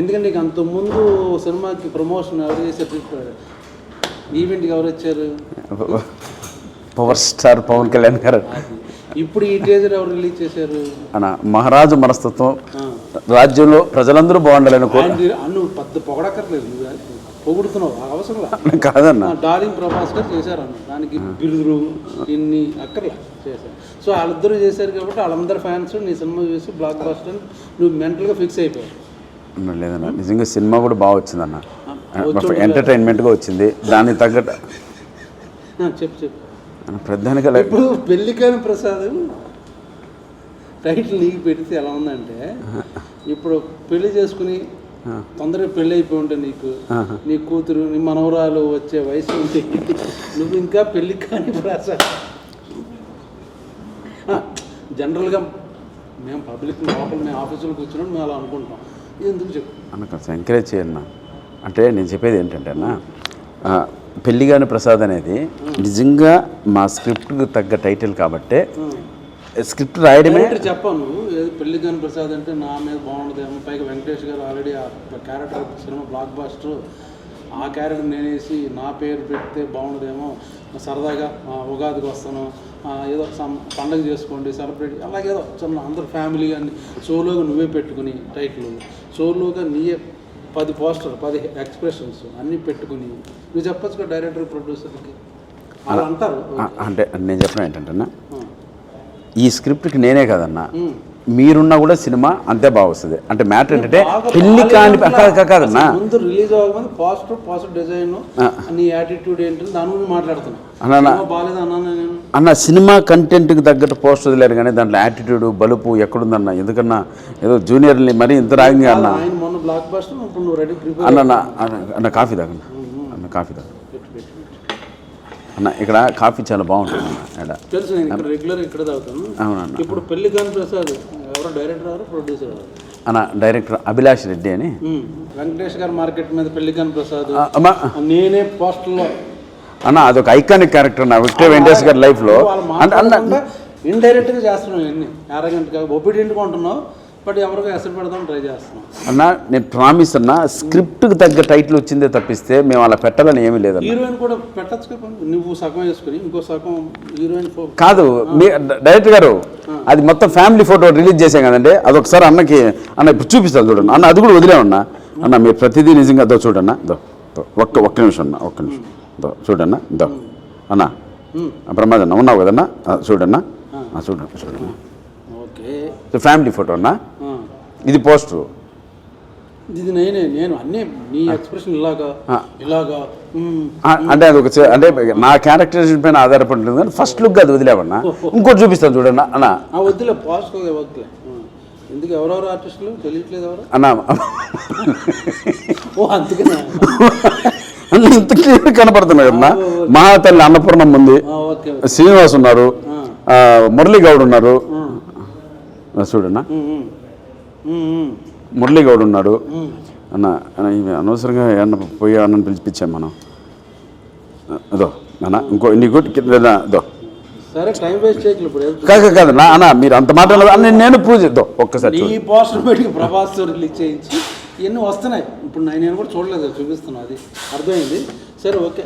ఎందుకంటే నీకు అంతకుముందు సినిమాకి ప్రమోషన్ ఎవరు చేశారు ఈవెంట్కి ఎవరు వచ్చారు? పవర్ స్టార్ పవన్ కళ్యాణ్ గారు. ఇప్పుడు ఈ టేజర్ ఎవరు రిలీజ్ చేశారు? అన్న మహారాజు మనస్తత్వం. రాజ్యంలో ప్రజలందరూ బాగుండాలని నువ్వు పెద్ద పొగడక్కర్లేదు నువ్వు పొగుడుతున్నావు అవసరం కాదన్న. డార్లింగ్ ప్రభాస్ గారు చేశారు అన్న. దానికి బిరుదులు ఇన్ని అక్కర్లే చేశారు. సో వాళ్ళిద్దరూ చేశారు కాబట్టి వాళ్ళందరి ఫ్యాన్స్ నీ సినిమా చూసి బ్లాక్ బాస్టర్ నువ్వు మెంటల్గా ఫిక్స్ అయిపోయావు. లేదన్న. నిజంగా సినిమా కూడా బాగా వచ్చిందన్న. వచ్చి ఎంటర్టైన్మెంట్గా వచ్చింది. దానికి తగ్గట్టు చెప్పు చెప్పు. ప్రధానిగా ఇప్పుడు పెళ్ళికాని ప్రసాద్ టైటిల్ నీకు పెడితే ఎలా ఉందంటే ఇప్పుడు పెళ్ళి చేసుకుని తొందరగా పెళ్ళి అయిపోయి ఉంటే నీకు నీ కూతురు నీ మనవరాలు వచ్చే వయసు ఉంది నువ్వు ఇంకా పెళ్ళి కాని ప్రసాద్ జనరల్గా మేము పబ్లిక్ లోపల మేము ఆఫీసులో కూర్చున్నాం మేము అలా అనుకుంటాం. ఎందుకు చెప్పు? అన్న కొంచెం ఎంకరేజ్ చేయన్న అంటే నేను చెప్పేది ఏంటంటే అన్న ఆ, పెళ్ళిగాని ప్రసాద్ అనేది నిజంగా మా స్క్రిప్ట్కి తగ్గ టైటిల్ కాబట్టే స్క్రిప్ట్ రాయడమే చెప్పాను పెళ్ళి కాని ప్రసాద్ అంటే నా మీద బాగుండదేమో. పైగా వెంకటేష్ గారు ఆల్రెడీ ఆ క్యారెక్టర్ సినిమా బ్లాక్ బాస్టర్ ఆ క్యారెక్టర్ నేనేసి నా పేరు పెడితే బాగుండదేమో సరదాగా ఉగాదికి వస్తాను ఏదో సమ్ పండగ చేసుకోండి సెలబ్రేట్ అలాగేదో చిన్న అందరు ఫ్యామిలీ కానీ సోలోగా నువ్వే పెట్టుకుని టైటిల్ సోలోగా నీయే పది పోస్టర్ పది ఎక్స్ప్రెషన్స్ అన్నీ పెట్టుకుని నువ్వు చెప్పచ్చు కదా డైరెక్టర్ ప్రొడ్యూసర్కి అలా అంటారు అంటే నేను చెప్పడం ఏంటంటే. ఈ స్క్రిప్ట్కి నేనే కదన్నా. మీరున్నా కూడా సినిమా అంతే బాగా వస్తుంది అంటే మ్యాటర్ ఏంటంటే పెళ్ళి కాని కాదన్నా ముందు రిలీజ్ అవ్వకముందు పాజిటివ్ పాజిటివ్ డిజైన్. నీ యాటిట్యూడ్ ఏంటి దాని గురించి మాట్లాడుతున్నా. అన్నా, అన్నా. సినిమా కంటెంట్కి తగ్గట్టు పోస్ట్ వదిలేరు కానీ దాంట్లో యాటిట్యూడ్ బలుపు ఎక్కడుందన్న? ఎందుకన్నా? ఏదో జూనియర్ని మరీ ఇంత రాగింగ్ అన్న. ఆయన మొన్న బ్లాక్ బస్టర్ ఇప్పుడు నువ్వు రెడీ ప్రిపేర్ అన్న అన్న, కాఫీ తాగన్న అన్న కాఫీ తాగ పెట్టు పెట్టు పెట్టు. అన్న ఇక్కడ కాఫీ చాలా బాగుంటుంది అన్న ఇక్కడ తెలుసు నేను ఇక్కడ రెగ్యులర్ ఇక్కడ తాగుతాను. అవునన్న. ఇప్పుడు పెళ్ళి కాని ప్రసాద్ ఎవరో డైరెక్టర్ ఎవరు ప్రొడ్యూసర్ అన్న డైరెక్టర్ అభిలాష్ రెడ్డి అని. వెంకటేష్ గారు మార్కెట్ మీద పెళ్ళి కాని ప్రసాద్. నేనే పోస్టర్లో. అన్న అదొక ఐకానిక్ క్యారెక్టర్ నా విక్టర్ వెంకటేష్ గారి లైఫ్లో అంటే ఇండైరెక్ట్గా చేస్తున్నావు ఇవన్నీ. అరగంటగా ఒబిడియంట్గా ఉంటున్నావు. బట్ ఎవరికో ఎసరు పెడదాం ట్రై చేస్తున్నాం. అన్న నేను ప్రామిస్ అన్న స్క్రిప్ట్కి తగ్గ టైటిల్ వచ్చిందే తప్పిస్తే మేము అలా పెట్టాలని ఏమీ లేదన్న. హీరోయిన్ కూడా పెట్టచ్చు కదా నువ్వు సగం వేసుకుని ఇంకో సగం హీరోయిన్ ఫో కాదు మీ డైరెక్టర్ గారు అది మొత్తం ఫ్యామిలీ ఫోటో రిలీజ్ చేసాం కదండి అది ఒకసారి అన్నకి అన్న ఇప్పుడు చూపిస్తాను చూడండి. అన్న అది కూడా వదిలేమన్నా అన్న. మీరు ప్రతిదీ నిజంగా దో చూడన్న దో. ఒక్క ఒక్క నిమిషం అన్న ఒక్క నిమిషం. దో చూడన్న దో. అన్న. ప్రమాదన్న ఉన్నావు కదన్నా? చూడన్నా. చూడన్నా ఓకే. ఫ్యామిలీ ఫోటో అన్న. ఇది పోస్టరు. ఇది నేనే నేను అన్నీ నీ ఎక్స్ప్రెషన్ ఇలాగా. ఇలాగా అంటే అది ఒక అంటే నా క్యారెక్టరేషన్ పైన ఆధారపడి ఉంటుంది కానీ ఫస్ట్ లుక్ అది వదిలేవన్నా. ఇంకోటి చూపిస్తాను చూడన్నా అన్న. వద్దులే ఆ. ఎందుకు ఎవరెవరు ఆర్టిస్టులు తెలియట్లేదు ఎవరు? అన్న. ఓ అందుకనే. ఇంత క్లియర్ అన్న. మహాతల్లి అన్నపూర్ణం ఉంది. శ్రీనివాస్ ఉన్నారు. మురళీ గౌడ్ ఉన్నారు. చూడన్నా. ఉమ్, ఉమ్. ఉమ్, ఉమ్. మురళీ గౌడ్ ఉన్నాడు. అన్న అనవసరంగా అన్న పోయి అన్నని పిలిచిపించాం మనం అదో అన్న ఇంకో నీకు అదో కాదు కాదు నా అన్న మీరు అంత మాట. అన్న నేను ప్రూవ్ చేద్దాం ఒక్కసారి ఈ. పోస్టర్ పెట్టి ప్రభాస్ రిలీజ్ చేయించి ఇవన్నీ వస్తున్నాయి ఇప్పుడు నేను నేను కూడా చూడలేదు చూపిస్తున్నా అది అర్థమైంది సరే ఓకే